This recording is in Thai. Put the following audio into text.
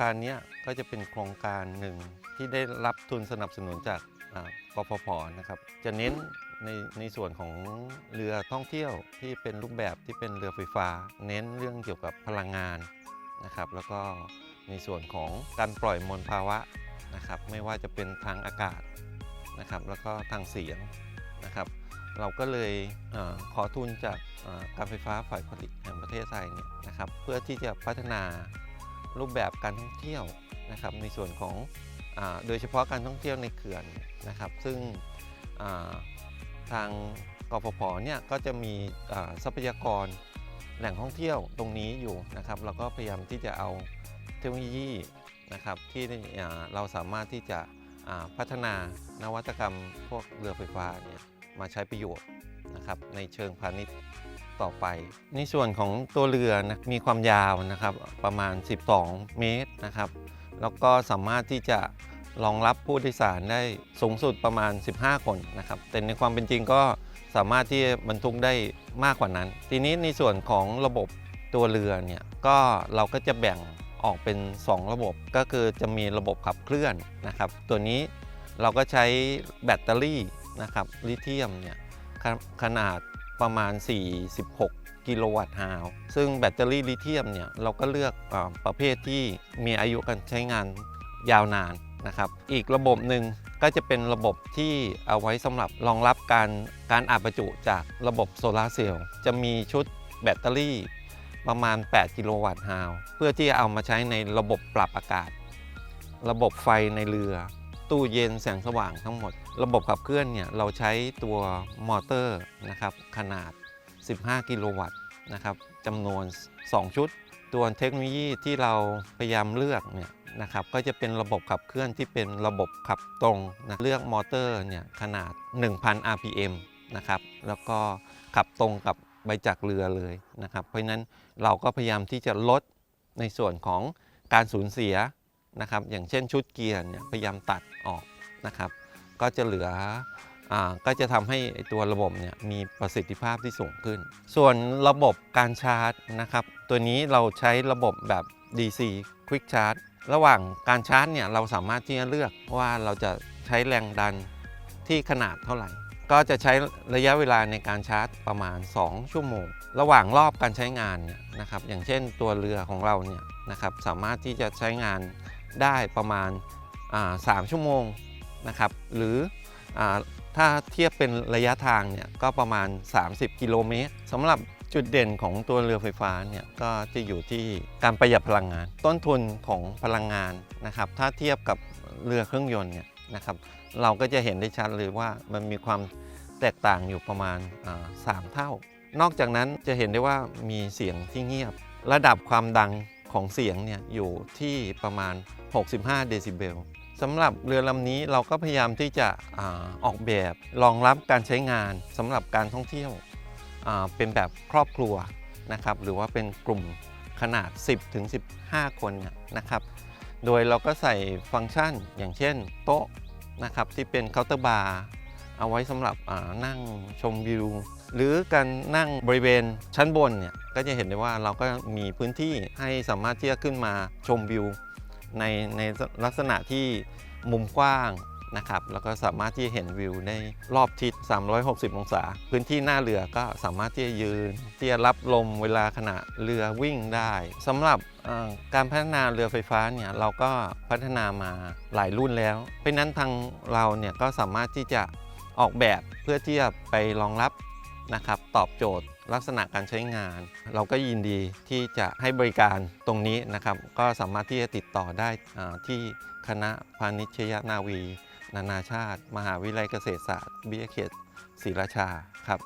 การนี้ก็จะเป็นโครงการหนึ่งที่ได้รับทุนสนับสนุนจากกฟผนะครับ จะเน้นในในส่วนของเรือท่องเที่ยวที่เป็นรูปแบบที่เป็นเรือไฟฟ้า เน้นเรื่องเกี่ยวกับพลังงานนะครับ แล้วก็ในส่วนของการปล่อยมลภาวะนะครับ ไม่ว่าจะเป็นทางอากาศนะครับ แล้วก็ทางเสียงนะครับ เราก็เลยอขอทุนจากการไฟฟ้าฝ่ายผลิตแห่งประเทศไทยเนี่ยนะครับ เพื่อที่จะพัฒนา รูปแบบการท่องเที่ยวนะครับในส่วนของอโดยเฉพาะการท่องเที่ยวในเขื่อนนะครับ ซึ่งาทางกฟผเนี่ยก็จะมีทรัพยากรแหล่งท่องเที่ยวตรงนี้อยู่นะครับเราก็พยายามที่จะเอาเทคโนโลยีนะครับที่เราสามารถที่จะพัฒนานวัตกรรมพวกเรือไฟฟ้าเนี่ยมาใช้ประโยชน์นะครับในเชิงพาณิชย์ ต่อไป ในส่วนของตัวเรือนะมีความยาวนะครับประมาณ 12 เมตรนะครับ แล้วก็สามารถที่จะรองรับผู้โดยสารได้สูงสุดประมาณ 15 คนนะครับ แต่ในความเป็นจริงก็สามารถที่บรรทุกได้มากกว่านั้น ทีนี้ในส่วนของระบบตัวเรือเนี่ยก็เราก็จะแบ่งออกเป็น 2 ระบบก็คือจะมีระบบขับเคลื่อนนะครับ ตัวนี้เราก็ใช้แบตเตอรี่นะครับลิเธียมเนี่ยขนาด ประมาณ 46 กิโลวัตต์ฮาวซึ่งแบตเตอรี่ลิเธียมเนี่ยเราก็เลือกอประเภทที่มีอายุการใช้งานยาวนานนะครับ อีกระบบหนึ่งก็จะเป็นระบบที่เอาไว้สำหรับรองรับการการอัดประจุจากระบบโซลาเซลล์จะมีชุดแบตเตอรี่ประมาณ 8 กิโลวัตต์ฮาวเพื่อที่จะเอามาใช้ในระบบปรับอากาศ ระบบไฟในเรือ ตู้เย็นแสงสว่างทั้งหมด ระบบขับเคลื่อนเนี่ยเราใช้ตัวมอเตอร์นะครับขนาด 15 กิโลวัตต์นะครับจำนวน 2 ชุด ตัวเทคโนโลยีที่เราพยายามเลือกเนี่ยนะครับก็จะเป็นระบบขับเคลื่อนที่เป็นระบบขับตรงนะเลือกมอเตอร์เนี่ยขนาด 1,000 rpm นะครับแล้วก็ขับตรงกับใบจักรเรือเลยนะครับเพราะฉะนั้นเราก็พยายามที่จะลดในส่วนของการสูญเสีย นะครับ อย่างเช่นชุดเกียร์เนี่ยพยายามตัดออกนะครับ ก็จะเหลืออ่าก็จะทำให้ตัวระบบเนี่ยมีประสิทธิภาพที่สูงขึ้น ส่วนระบบการชาร์จนะครับ ตัวนี้เราใช้ระบบแบบ DC Quick Charge ระหว่างการชาร์จเนี่ยเราสามารถที่จะเลือกว่าเราจะใช้แรงดันที่ขนาดเท่าไหร่ ก็จะใช้ระยะเวลาในการชาร์จประมาณ 2 ชั่วโมง ระหว่างรอบการใช้งานเนี่ยนะครับ อย่างเช่นตัวเรือของเราเนี่ยนะครับสามารถที่จะใช้งาน ได้ประมาณอ่าสามชั่วโมงนะครับ หรืออถ้าเทียบเป็นระยะทางเนี่ยก็ประมาณ 30 กิโลเมตรสำหรับจุดเด่นของตัวเรือไฟฟ้าเนี่ยก็จะอยู่ที่การประหยัดพลังงาน ต้นทุนของพลังงานนะครับ ถ้าเทียบกับเรือเครื่องยนต์เนี่ยนะครับ เราก็จะเห็นได้ชัดเลยว่ามันมีความแตกต่างอยู่ประมาณอ่าสามเท่า นอกจากนั้นจะเห็นได้ว่ามีเสียงที่เงียบ ระดับความดัง ของเสียงเนี่ยอยู่ที่ประมาณ 65 เดซิเบลสำหรับเรือลำนี้เราก็พยายามที่จะอออกแบบรองรับการใช้งานสำหรับการท่องเที่ยวเป็นแบบครอบครัวนะครับหรือว่าเป็นกลุ่มขนาด 10ถึง15 คนนะครับ โดยเราก็ใส่ฟังก์ชันอย่างเช่นโต๊ะนะครับที่เป็นเคาน์เตอร์บาร์ เอาไว้สำหรับนั่งชมวิว หรือการนั่งบริเวณชั้นบนเนี่ยก็จะเห็นได้ว่าเราก็มีพื้นที่ให้สามารถที่จะขึ้นมาชมวิว ในในลักษณะที่มุมกว้างนะครับแล้วก็สามารถที่จะเห็นวิวได้รอบทิศ 360 องศา พื้นที่หน้าเรือก็สามารถที่จะยืน ที่จะรับลมเวลาขณะเรือวิ่งได้สำหรับการพัฒนาเรือไฟฟ้าเนี่ยเราก็พัฒนามาหลายรุ่นแล้ว เพราะนั้นทางเราเนี่ยก็สามารถที่จะ ออกแบบเพื่อที่จะไปรองรับนะครับตอบโจทย์ลักษณะการใช้งาน เราก็ยินดีที่จะให้บริการตรงนี้นะครับ ก็สามารถที่จะติดต่อได้ที่คณะพาณิชยนาวี นานาชาติ มหาวิทยาลัยเกษตรศาสตร์ วิทยาเขตศรีราชาครับ